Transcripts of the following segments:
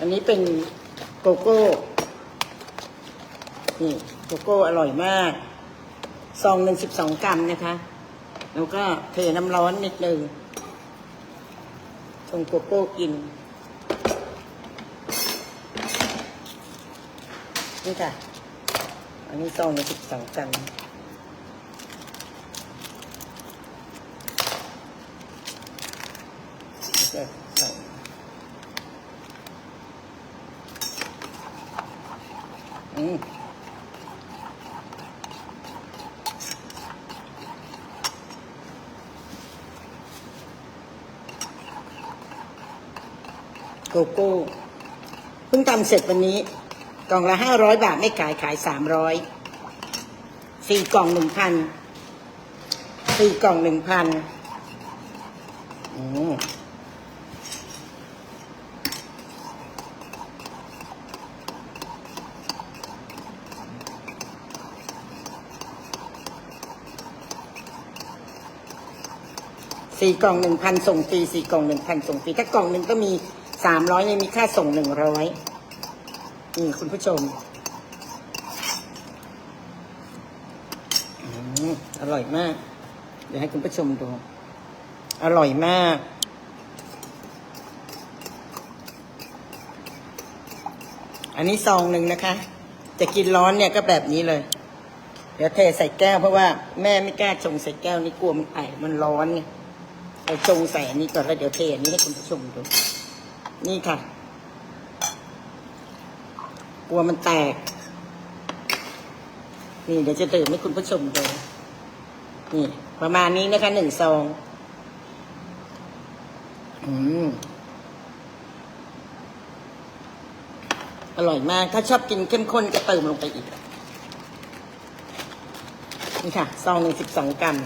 อันนี้เป็นโกโก้ นี่โกโก้อร่อยมาก ซองหนึ่งสิบสองกรัมนะคะ แล้วก็เทน้ำร้อนนิดนึงชงโกโก้กิน นี่ค่ะ อันนี้ซองละสิบสองกรัมแล้วก็ใส่ อืมโกโก้เพิ่งทำเสร็จวันนี้ กล่องละห้าร้อยบาทไม่ขายขายสามร้อยสี่กล่องหนึ่งพันสี่กล่องหนึ่งพันอืม สี่กล่องหนึ่งพันส่งฟรีสี่กล่องหนึ่งพันส่งฟรีถ้ากล่องหนึ่งก็มีสามร้อยเนี่ยมีค่าส่งหนึ่งร้อยนี่คุณผู้ชมอร่อยมาก เดี๋ยวให้คุณผู้ชมดู อร่อยมาก อันนี้ซองหนึ่งนะคะ จะกินร้อนเนี่ยก็แบบนี้เลย เดี๋ยวเทใส่แก้วเพราะว่าแม่ไม่กล้าชงใส่แก้วนี่กลัวมันไอมันร้อนไง เอาชงใส่อันนี้ก่อนแล้วเดี๋ยวเทอันนี้ให้คุณผู้ชมดูนี่ค่ะกลัวมันแตก นี่เดี๋ยวจะตื่นให้คุณผู้ชมดูนี่ ประมาณนี้นะคะหนึ่งซองอืมอร่อยมาก ถ้าชอบกินเข้มข้นก็เติมลงไปอีก นี่ค่ะ ซองหนึ่งสิบสองกรัม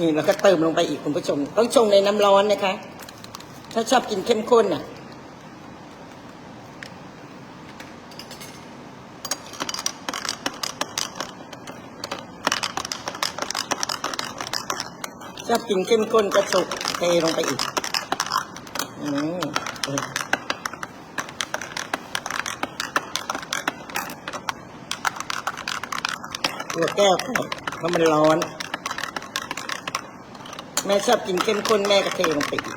นี่แล้วก็เติมลงไปอีกคุณผู้ชม ต้องชงในน้ำร้อนนะคะ ถ้าชอบกินเข้มข้นอะชอบกินเข้มข้นก็สุกเทลงไปอีกอืมเออตัวแก้วค่ะเพราะมันร้อน แม่ชอบกินเข้มข้นแม่ก็เทลงไปอีก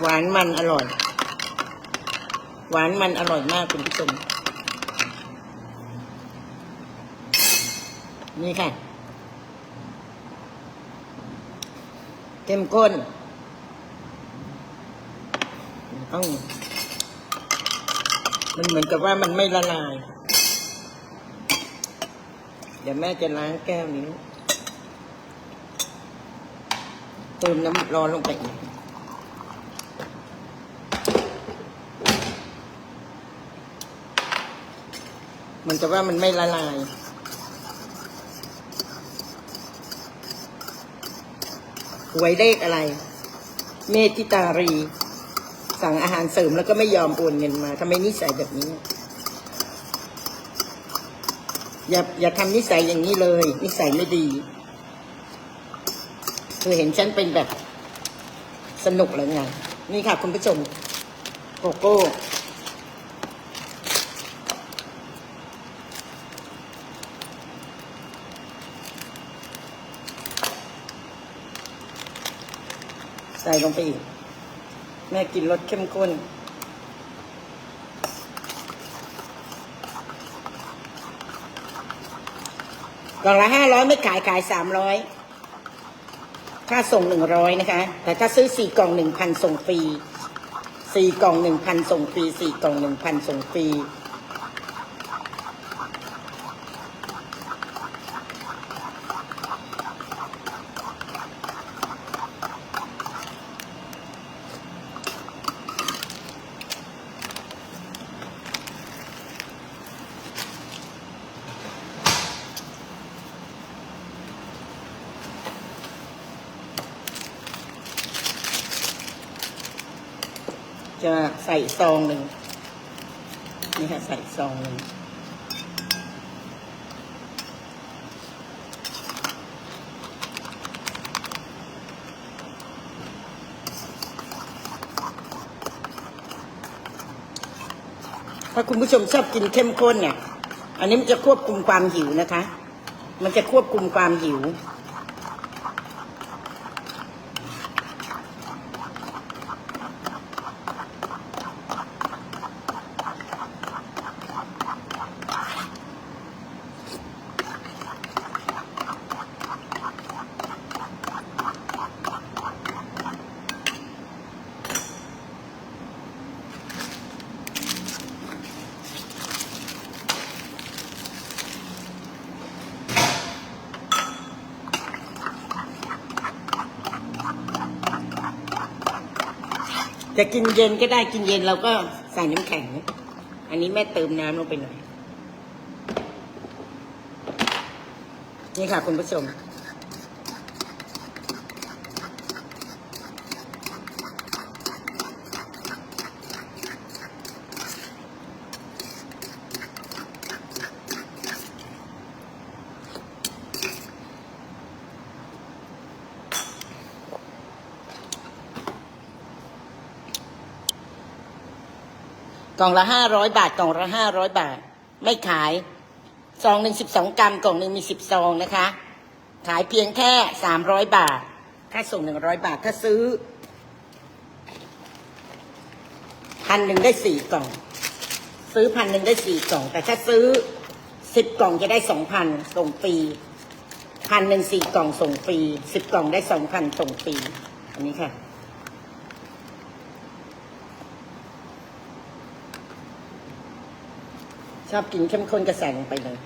หวานมันอร่อย หวานมันอร่อยมากคุณผู้ชม นี่ค่ะ เข้มข้นต้องมันเหมือนกับว่ามันไม่ละลาย เดี๋ยวแม่จะล้างแก้วนี้เติมน้ำร้อนลงไปอีกเหมือนกับว่ามันไม่ละลาย หวยเลขอะไร เมธิตารี สั่งอาหารเสริมแล้วก็ไม่ยอมโอนเงินมาทำไมนิสัยแบบนี้ อย่าอย่าทำนิสัยอย่างนี้เลย นิสัยไม่ดีคือเห็นฉันเป็นแบบสนุกเลยไงนี่ค่ะคุณผู้ชมโกโก้ ส่ลงไปอีก แม่กินรสเข้มข้น กล่องละห้าร้อยไม่ขายขายสามร้อยค่าส่งหนึ่งร้อยนะคะ แต่ถ้าซื้อสี่กล่องหนึ่งพันส่งฟรีสี่กล่องหนึ่งพันส่งฟรีสี่กล่องหนึ่งพันส่งฟรี จะใส่ซองหนึ่งนี่ค่ะใส่ซองหนึ่งถ้าคุณผู้ชมชอบกินเข้มข้นเนี่ย อันนี้มันจะควบคุมความหิวนะคะ มันจะควบคุมความหิว จะกินเย็นก็ได้กินเย็นเราก็ใส่น้ำแข็ง อันนี้แม่เติมน้ำลงไปหน่อย นี่ค่ะคุณผู้ชม กล่องละห้าร้อยบาท กล่องละห้าร้อยบาท ไม่ขายซองหนึ่งสิบสองกรัมกล่องหนึ่งมีสิบซองนะคะ ขายเพียงแค่สามร้อยบาท ค่าส่งหนึ่งร้อยบาท ถ้าซื้อพันหนึ่งได้สี่กล่อง ซื้อพันหนึ่งได้สี่กล่อง แต่ถ้าซื้อสิบกล่องจะได้สองพันส่งฟรีพันหนึ่งสี่กล่องส่งฟรีสิบกล่องได้สองพันส่งฟรีอันนี้ค่ะ ชอบกินเข้มข้นกระแสลงไปเลย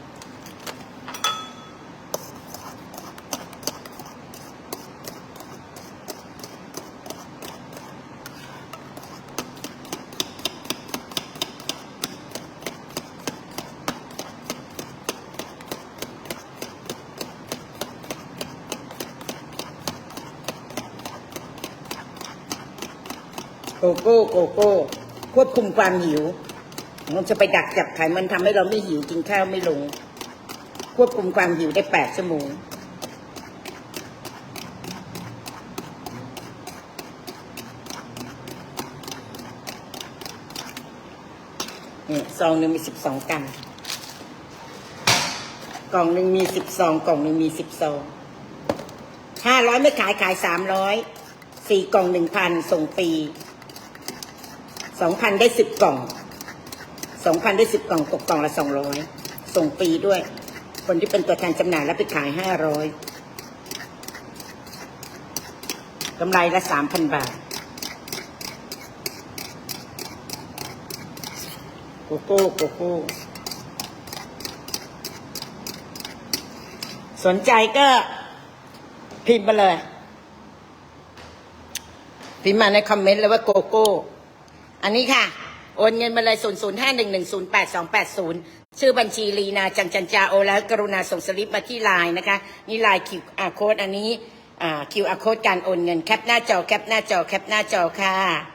โกโก้โกโก้ควบคุมความหิว มันจะไปดักจับไขมันทำให้เราไม่หิวกินข้าวไม่ลง ควบคุมความหิวได้แปดชั่วโมงนี่ซองหนึ่งมีสิบสองกรัมกล่องหนึ่งมีสิบซองกล่องหนึ่งมีสิบซองห้าร้อยไม่ขายขายสามร้อยสี่กล่องหนึ่งพันส่งฟรีสองพันได้สิบกล่อง สองพันได้สิบกล่องตกกล่องละสองร้อยส่งฟรีด้วย คนที่เป็นตัวแทนจำหน่ายแล้วไปขายห้าร้อยกำไรละสามพันบาทโกโก้โกโก้สนใจก็พิมพ์มาเลย พิมพ์มาในคอมเมนต์เลยว่าโกโก้ อันนี้ค่ะ โอนเงินมาเลย 0 0 5 1 1 0 8 2 8 0 ชื่อบัญชีลีนาจังจันจาโอ แล้วกรุณาส่งสลิปมาที่ไลน์นะคะ นี่ไลน์ QR code อันนี้อ่าร์โค้ดการโอนเงินแคปหน้าจอแคปหน้าจอแคปหน้าจอค่ะ